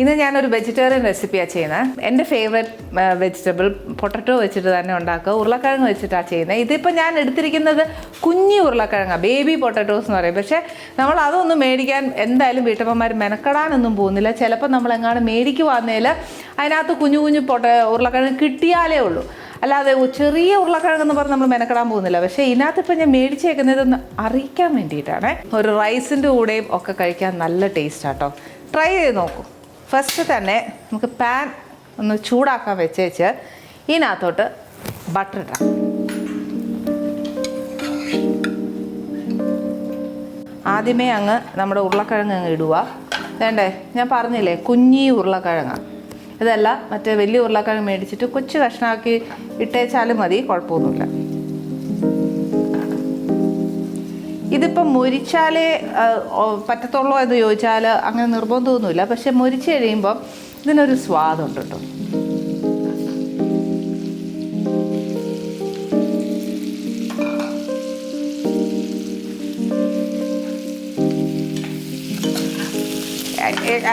ഇന്ന് ഞാനൊരു വെജിറ്റേറിയൻ റെസിപ്പിയാണ് ചെയ്യുന്നത് എന്റെ ഫേവറേറ്റ് വെജിറ്റബിൾ പൊട്ടറ്റോ വെച്ചിട്ട് തന്നെ ഉണ്ടാക്കുക. ഉരുളക്കിഴങ്ങ് വെച്ചിട്ടാണ് ചെയ്യുന്നത് ഇതിപ്പോൾ ഞാൻ എടുത്തിരിക്കുന്നത് കുഞ്ഞി ഉരുളക്കിഴങ്ങ്. ബേബി പൊട്ടറ്റോസ് എന്ന് പറയും. പക്ഷേ നമ്മൾ അതൊന്നും മേടിക്കാൻ എന്തായാലും വീട്ടമ്മമാർ മെനക്കെടാനൊന്നും പോകുന്നില്ല. ചിലപ്പോൾ നമ്മൾ എങ്ങാണ്ട് മേടിക്കുവാന്നേൽ അതിനകത്ത് കുഞ്ഞു കുഞ്ഞു പൊട്ട ഉരുളക്കിഴങ്ങ് കിട്ടിയാലേ ഉള്ളൂ. അല്ലാതെ ചെറിയ ഉരുളക്കിഴങ്ങെന്ന് പറഞ്ഞ് നമ്മൾ മെനക്കെടാൻ പോകുന്നില്ല. പക്ഷേ ഇതിനകത്ത് ഇപ്പം ഞാൻ മേടിച്ചേക്കുന്നതൊന്ന് അറിയിക്കാൻ വേണ്ടിയിട്ടാണ്. ഒരു റൈസിന്റെ കൂടെയും ഒക്കെ കഴിക്കാൻ നല്ല ടേസ്റ്റാട്ടോ ട്രൈ ചെയ്ത് നോക്കൂ. ഫസ്റ്റ് തന്നെ നമുക്ക് പാൻ ഒന്ന് ചൂടാക്കാൻ വെച്ചേച്ച് ഇതിനകത്തോട്ട് ബട്ടർ ഇടാം. ആദ്യമേ അങ്ങ് നമ്മുടെ ഉരുളക്കിഴങ്ങ് അങ്ങ് ഇടുക. വേണ്ടേ? ഞാൻ പറഞ്ഞില്ലേ കുഞ്ഞി ഉരുളക്കിഴങ്ങ്. ഇതല്ല മറ്റേ വലിയ ഉരുളക്കിഴങ്ങ് മേടിച്ചിട്ട് കൊച്ചു കഷ്ണമാക്കി ഇട്ടേച്ചാലും മതി കുഴപ്പമൊന്നുമില്ല. ഇതിപ്പം മുരിച്ചാലേ പറ്റത്തുള്ളോ എന്ന് ചോദിച്ചാൽ അങ്ങനെ നിർബന്ധമൊന്നുമില്ല. പക്ഷെ മുരിച്ചു കഴിയുമ്പോൾ ഇതിനൊരു സ്വാദുണ്ട് കേട്ടോ.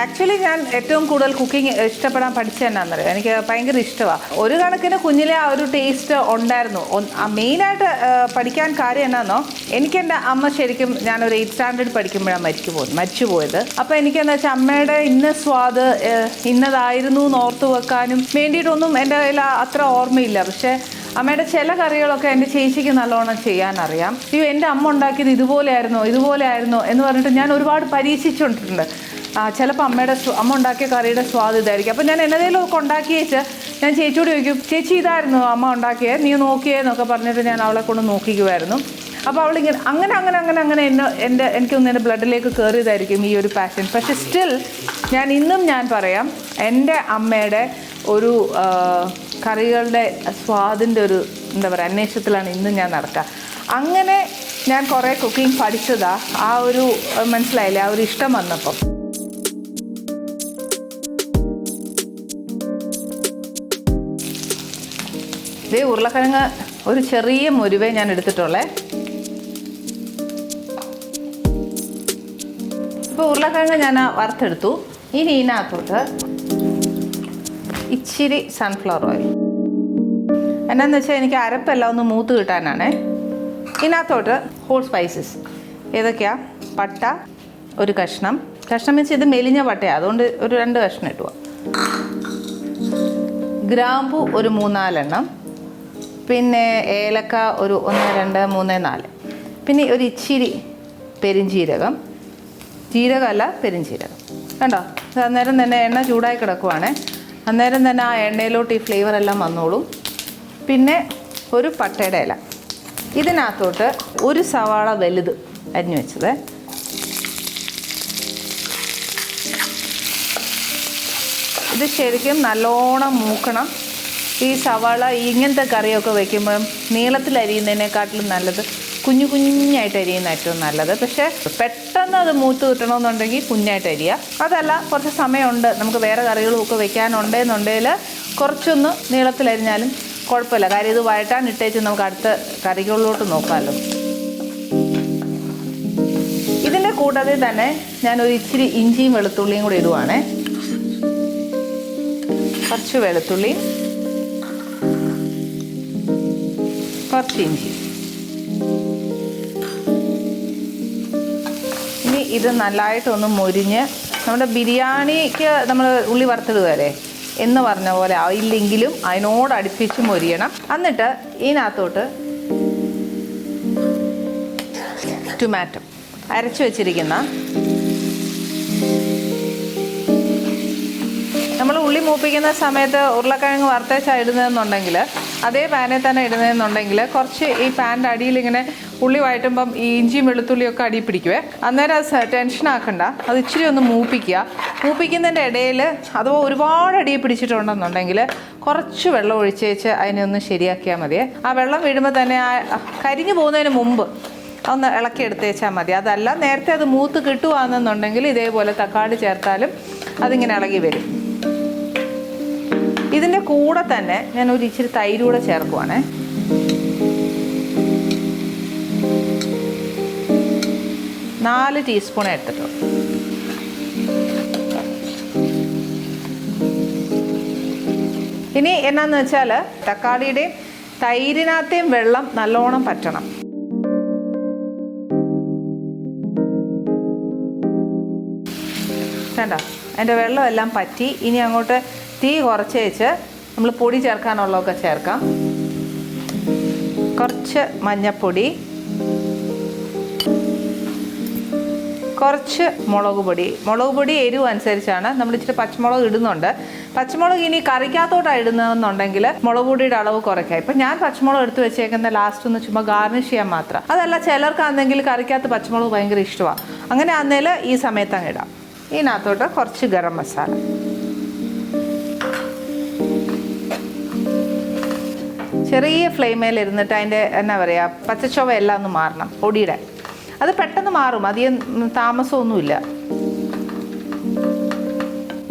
ആക്ച്വലി ഞാൻ ഏറ്റവും കൂടുതൽ കുക്കിംഗ് ഇഷ്ടപ്പെടാൻ പഠിച്ചത് പറയാം എനിക്ക് ഭയങ്കര ഇഷ്ടമാണ് ഒരു കണക്കിന് കുഞ്ഞിലെ ആ ഒരു ടേസ്റ്റ് ഉണ്ടായിരുന്നു. മെയിനായിട്ട് പഠിക്കാൻ കാര്യം എന്നാന്നോ? എനിക്ക് എന്റെ അമ്മ ശരിക്കും ഒരു എയ്റ്റ് സ്റ്റാൻഡേർഡ് പഠിക്കുമ്പോഴാണ് മരിച്ചു പോകുന്നത് മരിച്ചു പോയത്. അപ്പോൾ എനിക്കെന്താ വെച്ചാൽ അമ്മയുടെ ഇന്ന സ്വാദ് ഇന്നതായിരുന്നു എന്ന് ഓർത്ത് വെക്കാനും വേണ്ടിയിട്ടൊന്നും എന്റെ കയ്യിൽ അത്ര ഓർമ്മയില്ല. പക്ഷേ അമ്മയുടെ ചില കറികളൊക്കെ എന്റെ ചേച്ചിക്ക് നല്ലോണം ചെയ്യാൻ അറിയാം അയ്യോ എന്റെ അമ്മ ഉണ്ടാക്കിയത് ഇതുപോലെ ആയിരുന്നു ഇതുപോലെ ആയിരുന്നു എന്ന് പറഞ്ഞിട്ട് ഞാൻ ഒരുപാട് പരീക്ഷിച്ചുകൊണ്ടിട്ടുണ്ട്. ആ ചിലപ്പോൾ അമ്മയുടെ അമ്മ ഉണ്ടാക്കിയ കറിയുടെ സ്വാദ് ഇതായിരിക്കും. അപ്പോൾ ഞാൻ എന്നതേലും ഒക്കെ ഉണ്ടാക്കി വെച്ച് ഞാൻ ചേച്ചിയോട് ചോദിക്കും ചേച്ചി ഇതായിരുന്നു അമ്മ ഉണ്ടാക്കിയേ? നീ നോക്കിയേ? എന്നൊക്കെ പറഞ്ഞിട്ട് ഞാൻ അവളെ കൊണ്ട് നോക്കിക്കുമായിരുന്നു അപ്പോൾ അവളിങ്ങനെ അങ്ങനെ അങ്ങനെ അങ്ങനെ അങ്ങനെ എന്നെ എന്റെ എനിക്കൊന്ന് എന്റെ ബ്ലഡിലേക്ക് കയറിയതായിരിക്കും ഈ ഒരു പാഷൻ പക്ഷെ സ്റ്റിൽ ഞാൻ ഇന്നും ഞാൻ പറയാം എന്റെ അമ്മയുടെ ഒരു കറികളുടെ സ്വാദിന്റെ ഒരു എന്താ പറയുക അന്വേഷണത്തിലാണ് ഇന്നും ഞാൻ നടക്കുക. അങ്ങനെ ഞാൻ കുറേ കുക്കിംഗ് പഠിച്ചതാ. ആ ഒരു മനസ്സിലായില്ലേ? ആ ഒരു ഇഷ്ടം വന്നപ്പം. ഇതേ ഉരുളക്കിഴങ്ങ് ഒരു ചെറിയ മുരുവേ ഞാൻ എടുത്തിട്ടുള്ളേ. ഇപ്പോൾ ഉരുളക്കിഴങ്ങ് ഞാൻ വറുത്തെടുത്തു. ഇനി ഇതിനകത്തോട്ട് ഇച്ചിരി സൺഫ്ലവർ ഓയിൽ എന്നാന്ന് വെച്ചാൽ എനിക്ക് അരപ്പെല്ലാം ഒന്ന് മൂത്ത് കിട്ടാനാണേ. ഇതിനകത്തോട്ട് ഹോൾ സ്പൈസസ് ഏതൊക്കെയാ? പട്ട ഒരു കഷ്ണം. കഷ്ണം വെച്ച് ഇത് മെലിഞ്ഞ പട്ടയാണ് അതുകൊണ്ട് ഒരു രണ്ട് കഷ്ണം ഇട്ടുക ഗ്രാമ്പു ഒരു മൂന്നാലെണ്ണം. പിന്നെ ഏലക്ക ഒരു ഒന്ന് രണ്ട് മൂന്ന് നാല്. പിന്നെ ഒരു ഇച്ചിരി പെരിഞ്ചീരകം. ജീരകമല്ല പെരിഞ്ചീരകം. കണ്ടോ? അന്നേരം തന്നെ എണ്ണ ചൂടായി കിടക്കുവാണ്. അന്നേരം തന്നെ ആ എണ്ണയിലോട്ട് ഈ ഫ്ലേവർ എല്ലാം വന്നോളും. പിന്നെ ഒരു പട്ടയുടെ ഇല. ഇതിനകത്തോട്ട് ഒരു സവാള വലുത് അരിഞ്ഞു വെച്ചത്. ഇത് ശരിക്കും നല്ലോണം മൂക്കണം. ഈ സവാള ഇങ്ങനത്തെ കറിയൊക്കെ വെക്കുമ്പോൾ നീളത്തിൽ അരിയുന്നതിനെക്കാട്ടിലും നല്ലത് കുഞ്ഞു കുഞ്ഞായിട്ട് അരിയുന്ന ഏറ്റവും നല്ലത്. പക്ഷേ പെട്ടെന്ന് അത് മൂത്ത് കിട്ടണമെന്നുണ്ടെങ്കിൽ കുഞ്ഞായിട്ട് അരിയുക. അതല്ല കുറച്ച് സമയമുണ്ട്. നമുക്ക് വേറെ കറികളും ഒക്കെ വെക്കാനുണ്ടെന്നുണ്ടെങ്കിൽ കുറച്ചൊന്ന് നീളത്തിലരിഞ്ഞാലും കുഴപ്പമില്ല. കാര്യം ഇത് വഴറ്റാൻ ഇട്ടേച്ച് നമുക്ക് അടുത്ത കറികളിലോട്ട് നോക്കാമല്ലോ. ഇതിന്റെ കൂടാതെ തന്നെ ഞാൻ ഒരു ഇച്ചിരി ഇഞ്ചിയും വെളുത്തുള്ളിയും കൂടി ഇടുവാണേ. കുറച്ച് വെളുത്തുള്ളി കുറച്ച് ഇനി ഇത് നല്ലതായിട്ടൊന്ന് മൊരിഞ്ഞ് നമ്മുടെ ബിരിയാണിക്ക് നമ്മൾ ഉള്ളി വറുത്തിടുകയല്ലേ എന്ന് പറഞ്ഞ പോലെ ആയില്ലെങ്കിലും അതിനോട് അടുപ്പിച്ച് മൊരിയണം. എന്നിട്ട് ഇതിനകത്തോട്ട് ടൊമാറ്റോ അരച്ചു വെച്ചിരിക്കുന്ന നമ്മൾ ഉള്ളി മൂപ്പിക്കുന്ന സമയത്ത് ഉരുളക്കിഴങ്ങ് വറുത്തേച്ചാ ഇടുന്നതെന്നുണ്ടെങ്കിൽ അതേ പാനിൽ തന്നെ ഇടുന്നതെന്നുണ്ടെങ്കിൽ കുറച്ച് ഈ പാന്റെ അടിയിൽ ഇങ്ങനെ ഉള്ളി വഴറ്റുമ്പം ഈ ഇഞ്ചിയും വെളുത്തുള്ളിയും ഒക്കെ അടി പിടിക്കുവേ. അന്നേരം അത് ടെൻഷൻ ആക്കണ്ട. അത് ഇച്ചിരി ഒന്ന് മൂപ്പിക്കുക. മൂപ്പിക്കുന്നതിന്റെ ഇടയിൽ അഥവാ ഒരുപാട് അടി പിടിച്ചിട്ടുണ്ടെന്നുണ്ടെങ്കിൽ കുറച്ച് വെള്ളം ഒഴിച്ചേച്ച് അതിനെ ഒന്ന് ശരിയാക്കിയാൽ മതിയേ. ആ വെള്ളം വീഴുമ്പോൾ തന്നെ ആ കരിഞ്ഞു പോകുന്നതിന് മുമ്പ് ഒന്ന് ഇളക്കി എടുത്തേച്ചാൽ മതി. അതല്ല നേരത്തെ അത് മൂത്ത് കിട്ടുകയാണെന്നുണ്ടെങ്കിൽ ഇതേപോലെ തക്കാളി ചേർത്താലും അതിങ്ങനെ ഇളകി വരും. ഇതിന്റെ കൂടെ തന്നെ ഞാൻ ഒരു ഇച്ചിരി തൈര് കൂടെ ചേർക്കുവാണേ. നാല് ടീസ്പൂൺ എടുത്തിട്ടു. ഇനി എന്നാന്ന് വെച്ചാൽ തക്കാളിയുടെയും തൈരിനകത്തെയും വെള്ളം നല്ലോണം പറ്റണം. കണ്ടോ? അതിന്റെ വെള്ളമെല്ലാം പറ്റി. ഇനി അങ്ങോട്ട് തീ കുറച്ച് വെച്ച് നമ്മൾ പൊടി ചേർക്കാനുള്ളതൊക്കെ ചേർക്കാം. കുറച്ച് മഞ്ഞപ്പൊടി. കുറച്ച് മുളക് പൊടി. മുളക് പൊടി എരിവ് അനുസരിച്ചാണ് നമ്മൾ ഇച്ചിരി പച്ചമുളക് ഇടുന്നുണ്ട്. പച്ചമുളക് ഇനി കറിക്കകത്തോട്ടാണ് ഇടുന്നതെന്നുണ്ടെങ്കിൽ മുളക് പൊടിയുടെ അളവ് കുറയ്ക്കാം. ഇപ്പം ഞാൻ പച്ചമുളക് എടുത്ത് വെച്ചേക്കുന്ന ലാസ്റ്റ് ഒന്ന് ചുമ്മാ ഗാർണിഷ് ചെയ്യാൻ മാത്രം. അതല്ല ചിലർക്കാണെങ്കിൽ കറിക്കകത്ത് പച്ചമുളക് ഭയങ്കര ഇഷ്ടമാണ് അങ്ങനെ ആന്നേൽ ഈ സമയത്ത് അങ്ങ് ഇടാം. ഇതിനകത്തോട്ട് കുറച്ച് ഗരം മസാല. ചെറിയ ഫ്ലെയിമേൽ ഇരുന്നിട്ട് അതിന്റെ എന്നാ പറയുക പച്ചച്ചൊവ എല്ലാം ഒന്ന് മാറണം പൊടിയുടെ അത് പെട്ടെന്ന് മാറും അധികം താമസമൊന്നുമില്ല.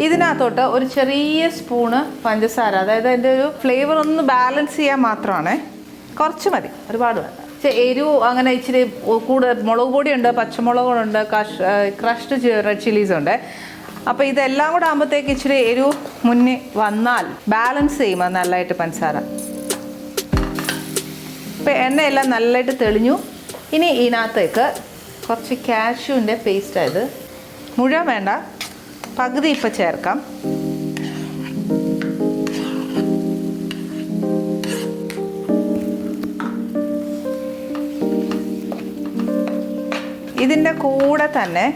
ഇതിനകത്തോട്ട് ഒരു ചെറിയ സ്പൂണ് പഞ്ചസാര അതായത് അതിന്റെ ഒരു ഫ്ലേവർ ഒന്ന് ബാലൻസ് ചെയ്യാൻ മാത്രമാണ് കുറച്ച് മതി ഒരുപാട് വേണ്ട. പക്ഷേ എരിവ് അങ്ങനെ ഇച്ചിരി കൂടുതൽ മുളക് പൊടിയുണ്ട് പച്ചമുളകുണ്ട് കഷ് ക്രഷ്ഡ് ചില്ലീസ് ഉണ്ട്. അപ്പോൾ ഇതെല്ലാം കൂടെ ആകുമ്പോഴത്തേക്ക് ഇച്ചിരി എരിവ് മുന്നേ വന്നാൽ ബാലൻസ് ചെയ്യുമ്പോൾ നല്ലതായിട്ട് പഞ്ചസാര. ഇപ്പം എണ്ണയെല്ലാം നല്ലതായിട്ട് തെളിഞ്ഞു. ഇനി ഇതിനകത്തേക്ക് കുറച്ച് കാഷ്യൂവിന്റെ പേസ്റ്റ് ആയത് മുഴുവൻ വേണ്ട. പകുതി ഇപ്പം ചേർക്കാം. ഇതിന്റെ കൂടെ തന്നെ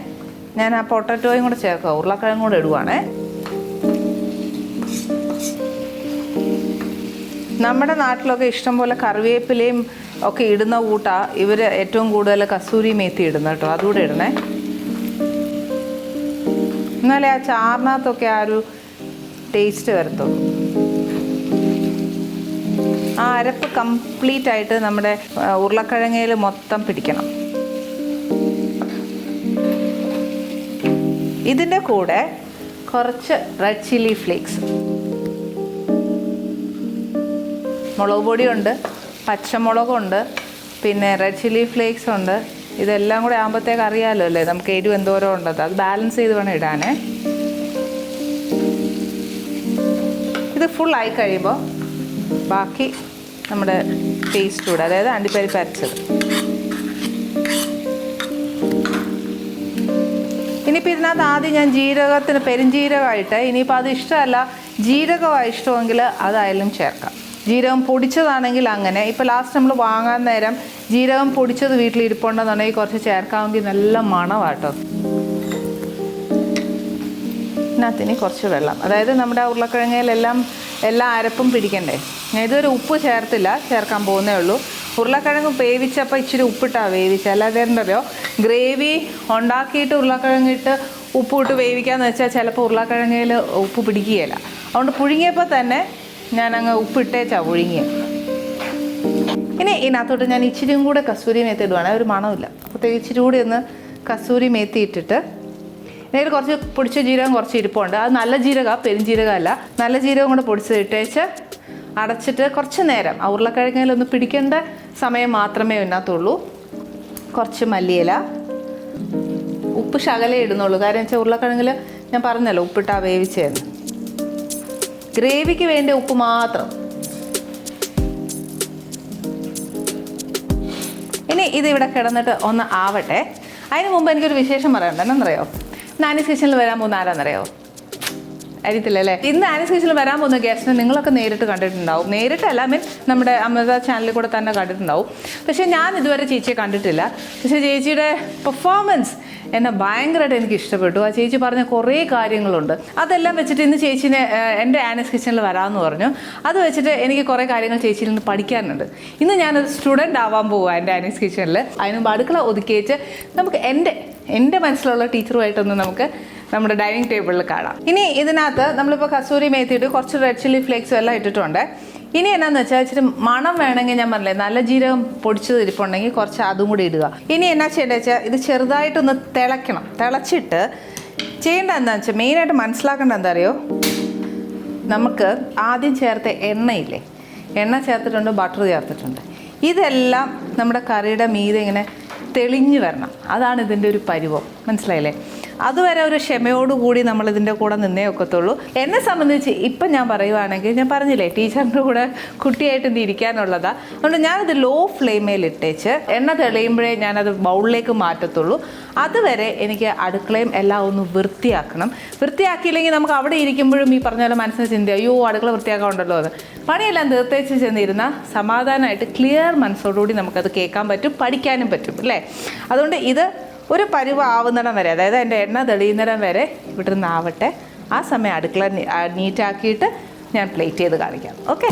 ഞാൻ ആ പൊട്ടറ്റോയും കൂടെ ചേർക്കുക ഉരുളക്കിഴങ്ങും കൂടെ ഇടുവാണേ. നമ്മുടെ നാട്ടിലൊക്കെ ഇഷ്ടംപോലെ കറിവേപ്പിലയും ഒക്കെ ഇടുന്ന കൂട്ടാ ഇവർ ഏറ്റവും കൂടുതൽ കസൂരി മേത്തി ഇടുന്ന കേട്ടോ. അതുകൂടെ ഇടണേ. എന്നാലേ ആ ചാറിനകത്തൊക്കെ ആ ഒരു ടേസ്റ്റ് വരത്തുള്ളൂ. ആ അരപ്പ് കംപ്ലീറ്റ് ആയിട്ട് നമ്മുടെ ഉരുളക്കിഴങ്ങയിൽ മൊത്തം പിടിക്കണം. ഇതിന്റെ കൂടെ കുറച്ച് റെഡ് ചില്ലി ഫ്ലേക്സ് മുളക് പൊടിയുണ്ട് പച്ചമുളകുണ്ട് പിന്നെ റെഡ് ചില്ലി ഫ്ലേക്സ് ഉണ്ട്. ഇതെല്ലാം കൂടെ ആകുമ്പോഴത്തേക്ക് അറിയാമല്ലോ അല്ലേ? നമുക്ക് എരിവ് എന്തോരം ഉണ്ടത്. അത് ബാലൻസ് ചെയ്ത് വേണം ഇടാനേ. ഇത് ഫുൾ ആയി കഴിയുമ്പോൾ ബാക്കി നമ്മുടെ പേസ്റ്റ് കൂടെ അതായത് അണ്ടിപ്പരിപ്പ് അരച്ചത്. ഇനിയിപ്പോൾ ഇതിനകത്ത് ആദ്യം ഞാൻ ജീരകത്തിന് പെരുംജീരകമായിട്ട് ഇനിയിപ്പോൾ അത് ഇഷ്ടമല്ല ജീരകമാണ് ഇഷ്ടമെങ്കിൽ അതായാലും ചേർക്കാം. ജീരകം പൊടിച്ചതാണെങ്കിൽ അങ്ങനെ. ഇപ്പോൾ ലാസ്റ്റ് നമ്മൾ വാങ്ങാൻ നേരം ജീരകം പൊടിച്ചത് വീട്ടിൽ ഇരിപ്പുണ്ടെന്നുണ്ടെങ്കിൽ കുറച്ച് ചേർക്കാമെങ്കിൽ നല്ല മണമാട്ടോ ഇതിനകത്തിന് കുറച്ച് വെള്ളം. അതായത് നമ്മുടെ ഉരുളക്കിഴങ്ങയിലെല്ലാം എല്ലാ അരപ്പും പിടിക്കണ്ടേ? ഞാൻ ഇതുവരെ ഉപ്പ് ചേർത്തില്ല. ചേർക്കാൻ പോകുന്നേ ഉള്ളൂ. ഉരുളക്കിഴങ്ങ് വേവിച്ചപ്പോൾ ഇച്ചിരി ഉപ്പിട്ടാണ് വേവിച്ചത് അല്ലാതെ എന്തറിയോ ഗ്രേവി ഉണ്ടാക്കിയിട്ട് ഉരുളക്കിഴങ്ങിട്ട് ഉപ്പിട്ട് വേവിക്കാന്ന് വെച്ചാൽ ചിലപ്പോൾ ഉരുളക്കിഴങ്ങയിൽ ഉപ്പ് പിടിക്കുകയില്ല. അതുകൊണ്ട് പുഴുങ്ങിയപ്പോൾ തന്നെ ഞാൻ അങ്ങ് ഉപ്പിട്ടേച്ചാ പുഴുങ്ങിയത് ഇനി ഇതിനകത്തോട്ട് ഞാൻ ഇച്ചിരിയും കൂടെ കസൂരി മേത്തി ഇടുവാണ്. ഒരു മണമില്ല അപ്പോഴത്തേക്ക് ഇച്ചിരി കൂടി ഒന്ന് കസൂരി മേത്തി ഇട്ടിട്ട് ഇതിൽ കുറച്ച് പൊടിച്ച ജീരകം കുറച്ച് ഇരിപ്പുണ്ട്. അത് നല്ല ജീരകം പെരുംജീരകമല്ല നല്ല ജീരകം കൂടെ പൊടിച്ച് ഇട്ടേച്ച് അടച്ചിട്ട് കുറച്ച് നേരം ആ ഉരുളക്കിഴങ്ങിലൊന്ന് പിടിക്കേണ്ട സമയം മാത്രമേ ഇതിനകത്തുള്ളൂ. കുറച്ച് മല്ലിയില. ഉപ്പ് ശകലേ ഇടുന്നുള്ളൂ. കാര്യം വെച്ചാൽ ഉരുളക്കിഴങ്ങിൽ ഞാൻ പറഞ്ഞല്ലോ ഉപ്പിട്ടാ വേവിച്ചതെന്ന് ഗ്രേവിക്ക് വേണ്ട ഉപ്പ് മാത്രം. ഇനി ഇത് ഇവിടെ കിടന്നിട്ട് ഒന്ന് ആവട്ടെ. അതിന് മുമ്പ് എനിക്കൊരു വിശേഷം പറയണ്ട എന്നറിയോ നാനി സ്റ്റേഷനിൽ വരാൻ പോകുന്ന ആരാന്നറിയോ? അറിയത്തില്ലല്ലേ? ഇന്ന് ആനി സീസണിൽ വരാൻ പോകുന്ന ഗസ്റ്റിനെ നിങ്ങളൊക്കെ നേരിട്ട് കണ്ടിട്ടുണ്ടാവും. നേരിട്ടല്ല മീൻ നമ്മുടെ അമൃത ചാനലിൽ കൂടെ തന്നെ കണ്ടിട്ടുണ്ടാവും. പക്ഷേ ഞാൻ ഇതുവരെ ചേച്ചിയെ കണ്ടിട്ടില്ല. പക്ഷേ ചേച്ചിയുടെ പെർഫോമൻസ് എന്നെ ഭയങ്കരമായിട്ട് എനിക്ക് ഇഷ്ടപ്പെട്ടു. ആ ചേച്ചി പറഞ്ഞ കുറേ കാര്യങ്ങളുണ്ട്. അതെല്ലാം വെച്ചിട്ട് ഇന്ന് ചേച്ചിനെ എന്റെ ആനസ് കിച്ചണിൽ വരാമെന്ന് പറഞ്ഞു. അത് വെച്ചിട്ട് എനിക്ക് കുറേ കാര്യങ്ങൾ ചേച്ചിയിൽ നിന്ന് പഠിക്കാനുണ്ട്. ഇന്ന് ഞാനൊരു സ്റ്റുഡന്റ് ആവാൻ പോവുക എന്റെ ആനസ് കിച്ചണിൽ. അതിന് മുമ്പ് അടുക്കള ഒതുക്കിയേച്ച് നമുക്ക് എന്റെ എന്റെ മനസ്സിലുള്ള ടീച്ചറുമായിട്ടൊന്ന് നമുക്ക് നമ്മുടെ ഡൈനിങ് ടേബിളിൽ കാണാം. ഇനി ഇതിനകത്ത് നമ്മളിപ്പോൾ കസൂരി മേത്തിയിട്ട് കുറച്ച് റെഡ് ചില്ലി ഫ്ലേക്സും എല്ലാം ഇട്ടിട്ടുണ്ട്. ഇനി എന്നാന്ന് വെച്ചാൽ ഇച്ചിരി മണം വേണമെങ്കിൽ ഞാൻ പറഞ്ഞില്ലേ നല്ല ജീരകം പൊടിച്ചത് ഇരിപ്പുണ്ടെങ്കിൽ കുറച്ച് അതും കൂടി ഇടുക. ഇനി എന്നാ ചെയ്യേണ്ടത് വെച്ചാൽ ഇത് ചെറുതായിട്ടൊന്ന് തിളയ്ക്കണം. തിളച്ചിട്ട് ചെയ്യേണ്ട എന്താണെന്ന് വെച്ചാൽ മെയിനായിട്ട് മനസ്സിലാക്കേണ്ട എന്താ അറിയോ? നമുക്ക് ആദ്യം ചേർത്ത എണ്ണയില്ലേ എണ്ണ ചേർത്തിട്ടുണ്ട് ബട്ടർ ചേർത്തിട്ടുണ്ട്. ഇതെല്ലാം നമ്മുടെ കറിയുടെ മീതെ ഇങ്ങനെ തെളിഞ്ഞു വരണം. അതാണ് ഇതിന്റെ ഒരു പരുവം. മനസ്സിലായില്ലേ? അതുവരെ ഒരു ക്ഷമയോടുകൂടി നമ്മൾ ഇതിന്റെ കൂടെ നിന്നേ ഒക്കത്തുള്ളൂ. എന്നെ സംബന്ധിച്ച് ഇപ്പം ഞാൻ പറയുവാണെങ്കിൽ ഞാൻ പറഞ്ഞില്ലേ ടീച്ചറിന്റെ കൂടെ കുട്ടിയായിട്ട് ഇത് ഇരിക്കാനുള്ളതാ. അതുകൊണ്ട് ഞാനത് ലോ ഫ്ലെയിമേൽ ഇട്ടേച്ച് എണ്ണ തെളിയുമ്പോഴേ ഞാനത് ബൗളിലേക്ക് മാറ്റത്തുള്ളൂ. അതുവരെ എനിക്ക് അടുക്കളയും എല്ലാം ഒന്ന് വൃത്തിയാക്കണം. വൃത്തിയാക്കിയില്ലെങ്കിൽ നമുക്ക് അവിടെ ഇരിക്കുമ്പോഴും ഈ പറഞ്ഞ പോലെ മനസ്സിന് ചിന്ത അയ്യോ അടുക്കള വൃത്തിയാക്കാണ്ടല്ലോ എന്ന്. പണിയെല്ലാം തീർത്തേച്ച് ചെന്നിരുന്ന സമാധാനമായിട്ട് ക്ലിയർ മനസ്സോടുകൂടി നമുക്കത് കേൾക്കാൻ പറ്റും പഠിക്കാനും പറ്റും അല്ലേ? അതുകൊണ്ട് ഇത് ഒരു പരുവ് ആവുന്നിടം വരെ അതായത് എന്റെ എണ്ണ തെളിയുന്നിടം വരെ ഇവിടെ നിന്ന് ആവട്ടെ. ആ സമയം അടുക്കള നീറ്റാക്കിയിട്ട് ഞാൻ പ്ലേറ്റ് ചെയ്ത് കാണിക്കാം. ഓക്കെ